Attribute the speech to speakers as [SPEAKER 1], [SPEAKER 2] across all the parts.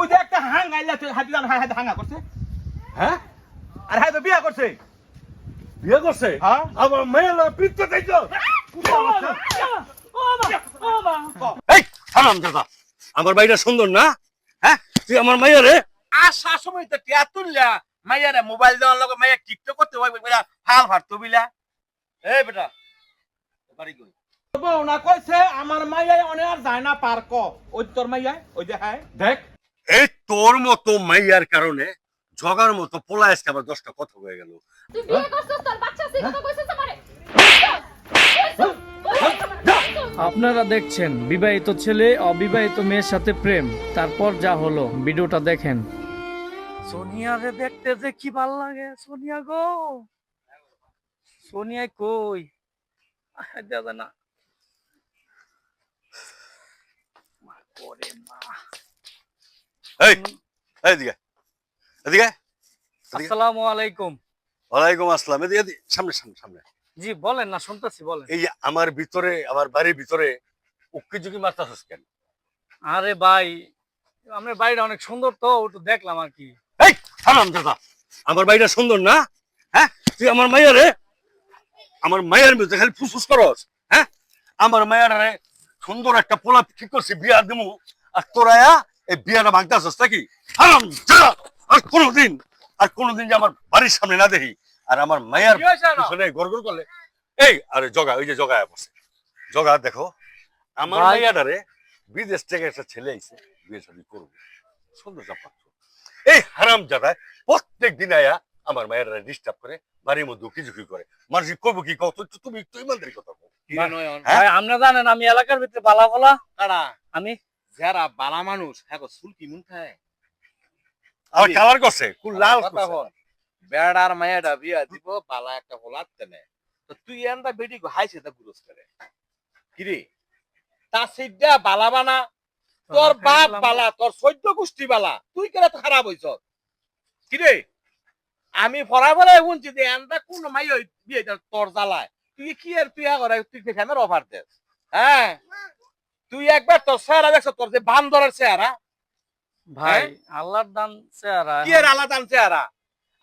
[SPEAKER 1] তুই যে একটা তুই হাতি হাতি হাঙ্গা করছে।
[SPEAKER 2] হ্যাঁ?
[SPEAKER 1] আর হাই তো বিয়া করছে।
[SPEAKER 2] বিয়ে করছে?
[SPEAKER 1] হ্যাঁ।
[SPEAKER 2] পিত্ত এই হারাম দাদা আমার বাড়িটা সুন্দর না? হ্যাঁ? তুই আমার মাইয়া রে?
[SPEAKER 3] আসার সময় তো টিয়া তুললা। মাইয়ারে মোবাইল দেওয়ার লগে মাইয়া টিকটক করতে হয় বেটা হাল ফাড়তো বিলা এই বেটা বাড়ি কই
[SPEAKER 1] বউ না কইছে আমার মাইয়াই অনেক আর যায় না পার্ক। ওই তোর মাইয়াই ওই যে হাই
[SPEAKER 2] দেখ তোর মতো মাইয়ার কারণে জগার মতো পোলা আজকে আবার দশটা কথা হয়ে গেল।
[SPEAKER 4] তুই বিয়ে করছিস তোর বাচ্চা আছে কথা কইছিস আমারে?
[SPEAKER 5] আপনারা দেখছেন বিবাহিত ছেলে অবিবাহিত মেয়ের সাথে প্রেম। তারপর যা হলো ভিডিওটা দেখেন। সোনিয়া রে দেখতে যে কি ভালো লাগে সোনিয়া গো। সোনিয়া কই? দাদা না। করে
[SPEAKER 2] এই এই এদিকে এদিকে।
[SPEAKER 5] আসসালামু আলাইকুম।
[SPEAKER 2] ওয়ালাইকুম আসসালাম এদিকে। সামনে সামনে সামনে।
[SPEAKER 5] জি বলেন না শুনতেছি বলেন।
[SPEAKER 2] এই আমার ভিতরে আমার বাড়ির ভিতরে উক্কি ঝুঁকি মারতেছিস কেন?
[SPEAKER 5] আরে ভাই বাড়িটা অনেক সুন্দর তো দেখলাম আর কি।
[SPEAKER 2] এই দাদা আমার বাড়িটা সুন্দর না? হ্যাঁ তুই আমার মাইয়া রে? আমার মায়ের মধ্যে খালি ফুসফুস করস হ্যাঁ? আমার মায়ের রে সুন্দর একটা পোলা ঠিক করছি বিয়া দিমু। আর তোরায়া এই বিয়াটা ভাঙতে আসস নাকি? হারাম দাদা আর কোনোদিন আর কোনোদিন যে আমার বাড়ির সামনে না দেখি আর আমার মায়ের
[SPEAKER 3] কি?
[SPEAKER 2] পিছনে গড়গড় করলে। এই আরে জগা ওই যে জগায় বসে। জগা দেখো আমার মাইয়াটারে বিদেশ থেকে একটা ছেলে আইছে বিয়ে শাদী করব। সুন্দর পাত্র এই হারাম জাদায় প্রত্যেক দিন আয়া আমার মায়েরা ডিস্টার্ব করে বাড়ির মধ্যে উকি ঝুঁকি করে মানুষ কইব কি কত তুমি একটু ইমানদারি কথা
[SPEAKER 3] কি
[SPEAKER 2] হ্যাঁ?
[SPEAKER 5] আপনারা জানেন আমি এলাকার ভিতরে বালা বলা। আমি?
[SPEAKER 3] যারা বালা মানুষ হ্যাঁ গো, চুল কি মুন খায়?
[SPEAKER 2] আমার কালার করছে? লাল করছে।
[SPEAKER 3] বেড়ার মায়াটা বিয়া দিব বালা একটা তেনে তো তুই বেটি হাইছে তা গুরস করে। কি রে? তা সিদ্ধা বালা বানা। তোর বাপ বালা তোর সৈদ্য গোষ্ঠী বালা। তুই কেন খারাপ হইছ? কি রে? আমি ফরা ফরা শুনছি যে এনটা কোন মাই বিয়ে তোর জ্বালায়। তুই কি আর তুই করে তুই ফ্যামের অফার দে হ্যাঁ? তুই একবার তোর চেহারা দেখছ তোর যে বান্দরের চেহারা
[SPEAKER 5] ভাই
[SPEAKER 3] হ্যাঁ?
[SPEAKER 5] আল্লাহর দান চেহারা।
[SPEAKER 3] কি এর আলাদা চেহারা?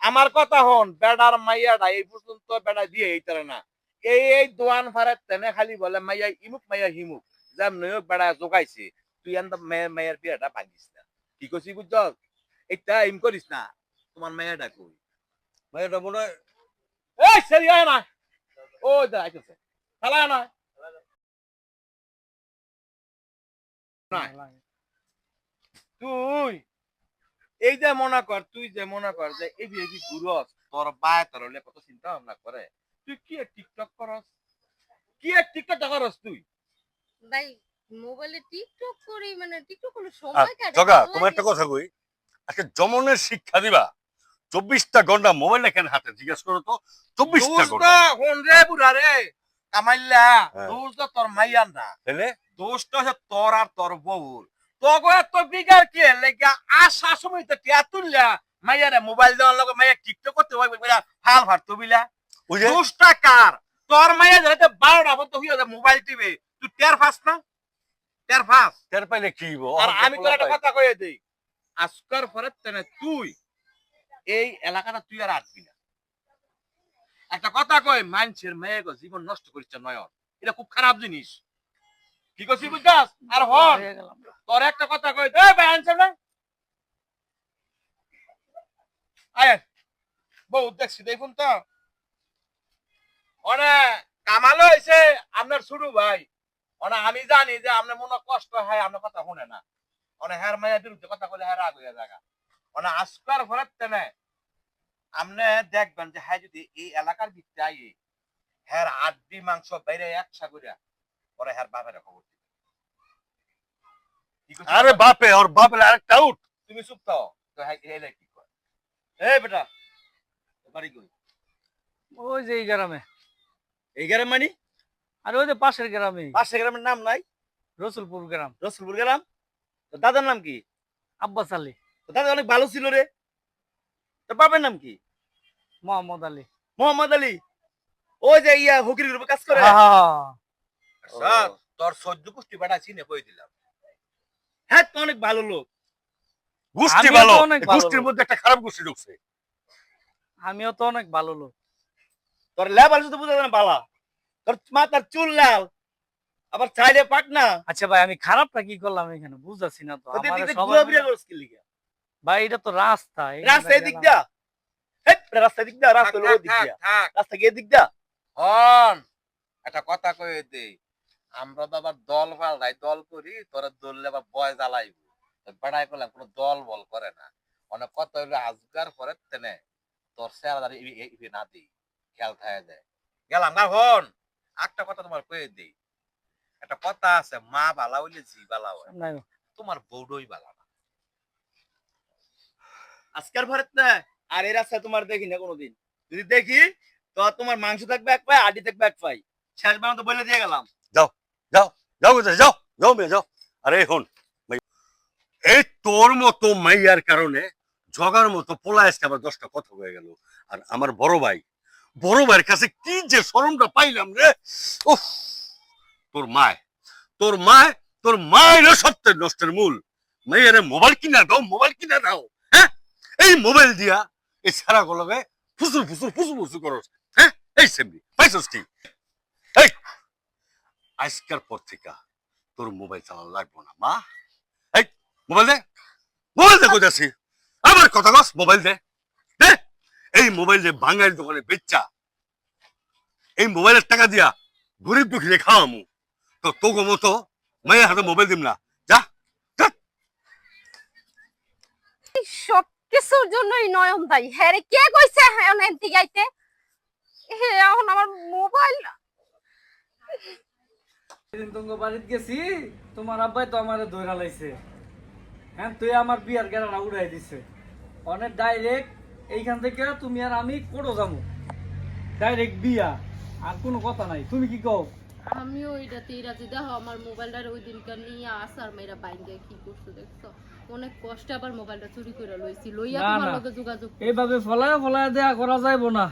[SPEAKER 3] আমার কথা হন বেড়ার মাইয়াটা এই পর্যন্ত বেড়া দিয়ে এইতারে না। এই এই দোয়ান ফারে তেনে খালি বলে মাইয়া ইমুক মাইয়া হিমুক যেম নয়ক বেড়া জোগাইছে তুই আন মেয়ের মেয়ের বিয়েটা ভাঙিস না। কি কইছি বুঝছ এইটা ইম করিস না। তোমার মেয়েটা কই?
[SPEAKER 2] মায়েরটা মনে হয়
[SPEAKER 3] এই সেরি না। ও দা আইতেছে। খালা না। তুই এই যে মনে কর তুই যে মনে কর যে এই যে কি তোর বায় তোর হলে কত চিন্তা ভাবনা করে। তুই কি টিকটক করস? কি টিকটক করস তুই?
[SPEAKER 4] ভাই মোবাইলে টিকটক করি মানে টিকটক কোনো সময় কাটে
[SPEAKER 2] জগা তোমার একটা কথা কই আজকে জমনের শিক্ষা দিবা। চব্বিশটা ঘণ্টা মোবাইল কেন হাতে জিজ্ঞেস করো তো চব্বিশটা
[SPEAKER 3] ঘণ্টা। রে বুড়া রে।
[SPEAKER 2] হ্যাঁ।
[SPEAKER 3] দোষ তো তোর মাইয়ার না। দোষটা হচ্ছে তোর আর তোর বউর। বিগার কি লেগা? আসা সময় তো টিয়া তুললা। মাইয়ারে মোবাইল দেওয়ার লগে মাইয়া টিকটক করতে হয় বিলা। দোষটা কার? তোর মাইয়া যাতে বারোটা হয়ে যায় মোবাইল টিভি তুই টের ফাস না? টের ফাস
[SPEAKER 2] টের পাইলে কি?
[SPEAKER 3] আর আমি তোর একটা কথা কয়ে দেই। আজকার পরে তেনে তুই এই এলাকাটা তুই আর আসবি না। একটা কথা কই মানুষের মেয়ে জীবন নষ্ট করিস নয়ন। এটা খুব খারাপ জিনিস। কি করছিস বুঝছাস? আর হন তোর একটা কথা কই দে ভাই আনছে না? আয় বউ দেখছি দেখুন তো। অনে কামাল হয়েছে আপনার শুরু ভাই। অনে আমি জানি যে আপনার মনে কষ্ট হয় আপনার কথা শুনে না। অনে হ্যার মায়ের বিরুদ্ধে কথা বলে হ্যাঁ রাগ হয়ে জায়গা অনে আজকার ঘরের তেনে আপনি দেখবেন যে হ্যাঁ যদি এই এলাকার ভিত্তি আই হ্যার আড্ডি মাংস বাইরে একসা করে পরে হ্যার বাপের খবর দিবে।
[SPEAKER 2] আরে বাপে ওর বাপের আরেকটা আউট
[SPEAKER 3] তুমি চুপ থাও। তো হ্যাঁ এলে কি কয়? এই বেটা বাড়ি কই?
[SPEAKER 5] ওই যে এই গ্রামে।
[SPEAKER 3] এই গ্রাম মানে?
[SPEAKER 5] আর ওই যে পাশের গ্রামে।
[SPEAKER 3] পাশে গ্রামের নাম নাই?
[SPEAKER 5] রসুলপুর গ্রাম।
[SPEAKER 3] রসুলপুর গ্রাম? তোর দাদার নাম কি?
[SPEAKER 5] আব্বাস আলী।
[SPEAKER 3] দাদা অনেক ভালো ছিল রে। তোর বাবার নাম কি?
[SPEAKER 5] মোহাম্মদ আলী।
[SPEAKER 3] মোহাম্মদ আলী? ওই যে ইয়া হকির গ্রুপে কাজ করে?
[SPEAKER 5] হ্যাঁ।
[SPEAKER 3] স্যার তোর সহ্য পুষ্টি বাটা চিনে কই দিলাম? হ্যাঁ তো অনেক ভালো লোক।
[SPEAKER 2] গোষ্ঠী
[SPEAKER 5] আমিও তো
[SPEAKER 2] ভালো।
[SPEAKER 5] অনেক ভালো
[SPEAKER 2] গোষ্ঠীর
[SPEAKER 5] লোক।
[SPEAKER 2] মধ্যে একটা খারাপ গোষ্ঠী ঢুকছে।
[SPEAKER 5] আমিও তো অনেক ভালো লোক।
[SPEAKER 6] তোর লেবার শুধু বুঝা যায় না বালা। তোর মাথার চুল লাল আবার চাইলে পাক না।
[SPEAKER 5] আচ্ছা ভাই আমি খারাপটা কি করলাম এখানে? বুঝতেছি না তো। আমারে সবাই ভাই এটা তো রাস্তা
[SPEAKER 6] রাস্তা এদিক। দা রাস্তা দিক দা রাস্তা
[SPEAKER 7] থাক,
[SPEAKER 6] দিক দা রাস্তা গিয়ে দিক দা
[SPEAKER 7] হন একটা কথা কয়ে দে আমরা তো আবার দল পাল্টাই দল করি তোরা দললে আবার বয় জ্বালাইব। বেড়াই করলাম কোনো দল বল করে না। অনেক কথা হইলে আজগার পরে তেনে তোর স্যার না দিই খেয়াল থাকে দেয়। গেলাম না হন একটা কথা তোমার কয়ে দিই একটা কথা আছে মা বালা হইলে জি বালা হয়। তোমার বৌডই বালা না।
[SPEAKER 6] আজকার ভারত না আর এই রাস্তা তোমার দেখি না কোনোদিন। যদি দেখি, তো তোমার মাংস থাকবে এক পাই আডি থাকবে এক পাই শেষ বার তো বলে দিয়ে গেলাম।
[SPEAKER 2] যাও কোথায় যাও যাও যাও মেয়ে, যাও। আরে হন এই তোর মতো মাইয়ার কারণে জগার মতো পোলা আজকে আবার দশটা কথা হয়ে গেল। আর আমার বড় ভাই, বড় ভাইয়ের কাছে কি যে শরমটা পাইলাম রে, উফ। তোর মায় তোর মায়, তোর মায়ের সত্যের নষ্টের মূল। মেয়ের মোবাইল কিনা দাও মোবাইল কিনা দাও হ্যাঁ? এই মোবাইল দিয়া এই সারা গলবে ফুসুর ফুসুর ফুসুর করস। হ্যাঁ? এই আজকের পর থেকে তোর মোবাইল চালানো লাগবো না, মা। এই, মোবাইল দে। মোবাইল আবার কথা কস, মোবাইল দে। এই মোবাইল যে বাঙালি দোকানে বেচা এই মোবাইলের টাকা দিয়া গরিব দুঃখী খাওয়ামু। তো তোকে মতো মায়ের হাতে মোবাইল দিম না। যা।
[SPEAKER 4] সব কিছুর জন্যই নয়ন দায়ী হ্যাঁ রে, কে কইছে হ্যাঁ এনতি গাইতে হে, এখন আমার মোবাইল
[SPEAKER 5] সেদিন তোমাকে বাড়িতে গেছি, তোমার আব্বাই তো আমারে ধইরা লাইছে। হ্যাঁ তুই আমার বিয়ার গেরাটা উড়াই দিছে। অনেক ডাইরেক্ট এইখান থেকে তুমি আর আমি কোটো যাব ডাইরেক্ট বিয়া, আর কোনো কথা নাই। তুমি কি কও?
[SPEAKER 4] আমিও এটাতে রাজি দেখো আমার মোবাইলটার ওই দিনকার নিয়ে আসার মেয়েরা বাইন্দে কি করছ দেখছ? অনেক কষ্টে আবার মোবাইলটা চুরি করে লইছি। লইয়া তোমার লগে যোগাযোগ
[SPEAKER 5] এইভাবে ফলায় ফলায় দেয়া করা যাইবো না।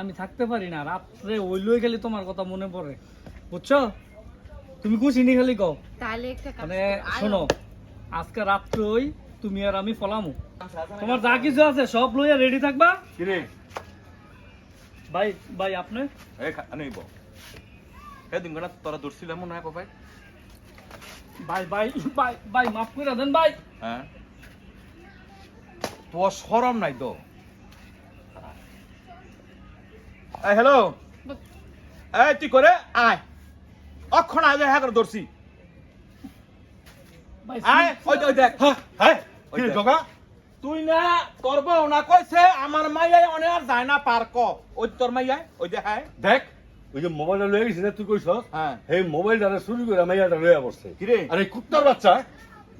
[SPEAKER 5] আমি থাকতে পারি না। রাত্রে ওই লই খালি তোমার কথা মনে পড়ে। বুঝছ? তুমি কো চিনি খালি কও?
[SPEAKER 4] তাহলে একটা কাজ
[SPEAKER 5] মানে শোনো আজকে রাত্রই তুমি আর আমি ফলামু। তোমার যা কিছু আছে সব লইয়া রেডি থাকবা?
[SPEAKER 3] কিরে?
[SPEAKER 5] ভাই ভাই আপনি?
[SPEAKER 3] এই আনিব। সেদিন কেন তোরা দৌড়ছিলাম মনে হয় ভাই।
[SPEAKER 5] ভাই ভাই ভাই ভাই মাফ করে দেন ভাই।
[SPEAKER 3] হ্যাঁ। তোর সরম নাই তো? এই হ্যালো এই তুই করে আয়। অক্ষণ আগে হ্যাঁ করে আয় ওই ওই দেখ। হ্যাঁ
[SPEAKER 2] জগা।
[SPEAKER 3] তুই না তোর বউ না কইছে আমার মাইয়াই অনেক আর যায় না পার ক ওই তোর মাইয়াই ওই হ্যাঁ
[SPEAKER 2] দেখ। ওই যে মোবাইলটা লয়ে গেছিস না তুই কইছ
[SPEAKER 3] হ্যাঁ
[SPEAKER 2] এই মোবাইলটা চুরি করে মাইয়াটা লয়ে বসছে
[SPEAKER 3] কিরে
[SPEAKER 2] আর কুত্তার বাচ্চা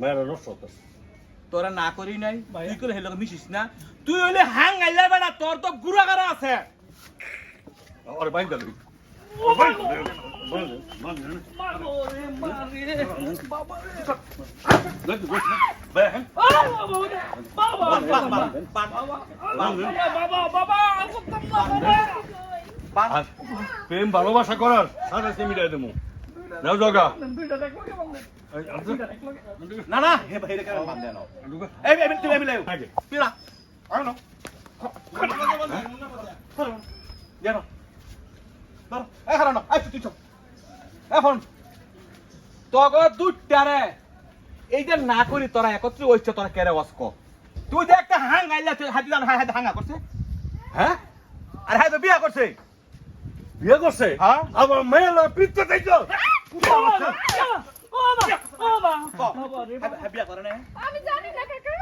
[SPEAKER 2] মায়েরা নষ্ট হতেছে
[SPEAKER 3] তোরা না করি নাই। তুই করে হেলো মিশিস না তুই হইলে হাং আইলে বেড়া তোর তো গুড়াগাড়া আছে
[SPEAKER 2] আর
[SPEAKER 5] বাবা বাবা বাবা বাবা বাবা
[SPEAKER 2] প্রেম ভালোবাসা করার সাথে সে মিটাই দেবো। যাও জগা।
[SPEAKER 3] না না। হে ভাই রে কেন মান দেন এই এই তুই এমিলে
[SPEAKER 2] আগে।
[SPEAKER 3] পিরা আয় না। জানো। ধর। এই হারানো এই তুই চল এখন তগো দুটারে এই যে না করি তোরা একত্রে হইছে তোরা কেরে অস্ক তুই যে একটা হাং আইলা হাতি দান হাই হাঙ্গা করছে। হ্যাঁ? আরে হাই তো বিয়া করছে।
[SPEAKER 2] বিয়ে করছে?
[SPEAKER 3] হ্যাঁ।
[SPEAKER 2] আবার মেয়ে
[SPEAKER 5] রে
[SPEAKER 3] বিয়া করে না
[SPEAKER 4] আমি জানি না কাকা।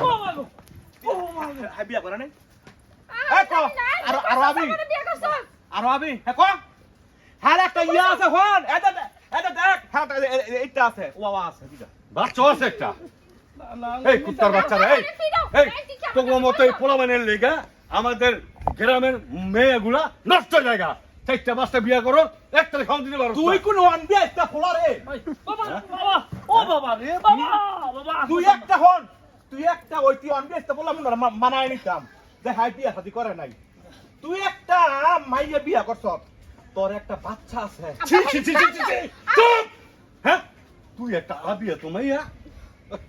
[SPEAKER 5] গো
[SPEAKER 3] হাই বিয়া করে না
[SPEAKER 4] আমি
[SPEAKER 3] এই ক,
[SPEAKER 4] জানি না।
[SPEAKER 3] আরও আবি
[SPEAKER 4] আমার
[SPEAKER 3] আরও আবি হ্যাঁ ক? হ্যাঁ একটা ইয়া আছে হন। এটা এটা দেখ। হ্যাঁ এ- এ- এ- এইটা আছে। ওয়া আছে দিদা
[SPEAKER 2] বাচ্চা আছে একটা। এই কুত্তার বাচ্চারা এই এই তোর মতো এই পোলামানের লেগা আমাদের গ্রামের মেয়েগুলা নষ্ট জায়গা। চারটা পাঁচটা বিয়া করো একটা খাওয়া দিতে পারো।
[SPEAKER 3] তুই কোন ওয়ান একটা খোলা রে।
[SPEAKER 5] বাবা বাবা ও বাবা রে বাবা বাবা
[SPEAKER 3] তুই একটা হন তুই একটা ওই তুই ওয়ান দিয়ে একটা বললাম না মানায় নিতাম। যে হাই বিয়া সাথে করে নাই। তুই একটা মাইয়া বিয়া করছ। তোর একটা বাচ্চা আছে।
[SPEAKER 2] ছি ছি ছি ছি ছি, ছি চুপ! হ্যাঁ? তুই একটা আবিয়া তো মাইয়া।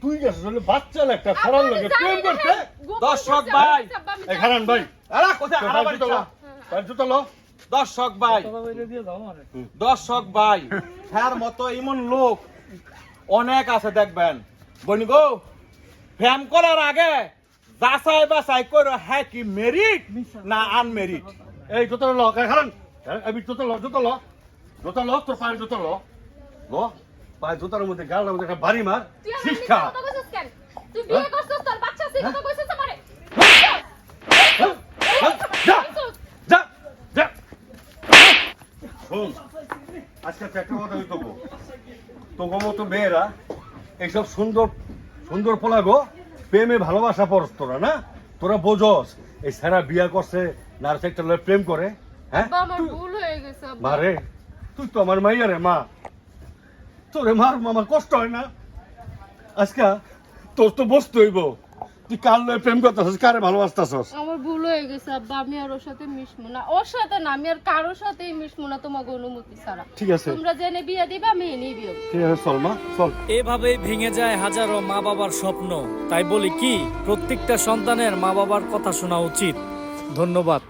[SPEAKER 2] তুই গেছিস হলে বাচ্চা একটা ফরান লাগে প্রেম করতে?
[SPEAKER 3] দর্শক ভাই,
[SPEAKER 2] খারান ভাই।
[SPEAKER 3] আরে কোথায়?
[SPEAKER 2] লো
[SPEAKER 3] চা?
[SPEAKER 2] তোর জুতো লো
[SPEAKER 3] দর্শক ভাই। দর্শক ভাই হ্যার মতো এমন লোক অনেক আছে দেখবেন। বনি গো ফ্যাম করার আগে যাচাই বাছাই করে হ্যাঁ কি মেরিট না আনমেরিট
[SPEAKER 2] এই জুতো লো এই খারান। আমি জুতো লো জুতো লো জুতো লো তোর পায়ের জুতো লো লো পায়ের জুতার মধ্যে গালটার মধ্যে একটা বাড়ি মার। শিক্ষা।
[SPEAKER 4] তুই বিয়ে করছিস তোর বাচ্চা আছে কথা কইছিস আমারে।
[SPEAKER 2] হ্যাঁ? হ্যাঁ? যা! যা! যা! শোন আজকে একটা কথা তোগো মতো মেয়েরা এইসব সুন্দর সুন্দর পোলা গো প্রেমে ভালোবাসা পড়স তোরা না? তোরা বোঝস এই সারা বিয়া করছে নার্স একটা প্রেম করে হ্যাঁ?
[SPEAKER 4] হয়ে।
[SPEAKER 2] মারে তুই তো আমার মাইয়া রে মা। তোরে মার আমার কষ্ট হয় না? আজকে তোর তো বসতে হইব। তুই কার লয়ে প্রেম করতেছিস কারে ভালোবাসতেছস?
[SPEAKER 4] আমার ভুল হয়ে গেছে আব্বা আমি আর ওর সাথে মিশবো না। ওর সাথে না আমি আর কারোর সাথেই মিশবো না তোমাকে অনুমতি ছাড়া।
[SPEAKER 2] ঠিক আছে।
[SPEAKER 4] তোমরা জেনে বিয়ে দিবা আমি এনেই বিয়ে
[SPEAKER 2] ঠিক আছে চল মা চল।
[SPEAKER 5] এভাবেই ভেঙে যায় হাজারো মা বাবার স্বপ্ন। তাই বলি কি প্রত্যেকটা সন্তানের মা বাবার কথা শোনা উচিত। ধন্যবাদ।